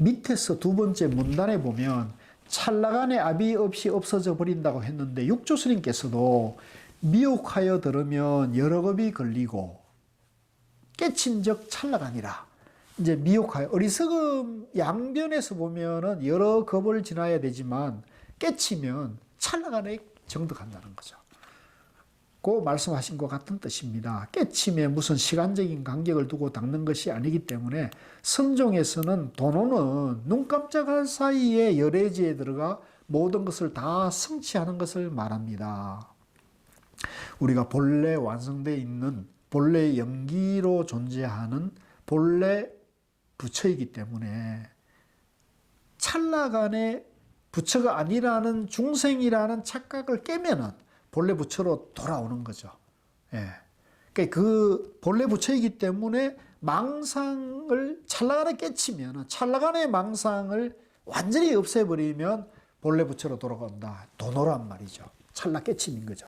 밑에서 두 번째 문단에 보면 찰나간의 압이 없이 없어져 버린다고 했는데 육조 스님께서도 미혹하여 들으면 여러 겁이 걸리고 깨친 적 찰나간이라 이제 미혹하여 어리석음 양변에서 보면은 여러 겁을 지나야 되지만 깨치면 찰나간에 정득한다는 거죠. 고 말씀하신 것 같은 뜻입니다. 깨침에 무슨 시간적인 간격을 두고 닦는 것이 아니기 때문에 선종에서는 도노는 눈 깜짝할 사이에 열애지에 들어가 모든 것을 다 성취하는 것을 말합니다. 우리가 본래 완성되어 있는 본래 연기로 존재하는 본래 부처이기 때문에 찰나간에 부처가 아니라는 중생이라는 착각을 깨면은 본래 부처로 돌아오는 거죠. 예. 그러니까 그 본래 부처이기 때문에 망상을 찰나간에 깨치면 찰나간의 망상을 완전히 없애버리면 본래 부처로 돌아간다. 도노란 말이죠. 찰나 깨침인 거죠.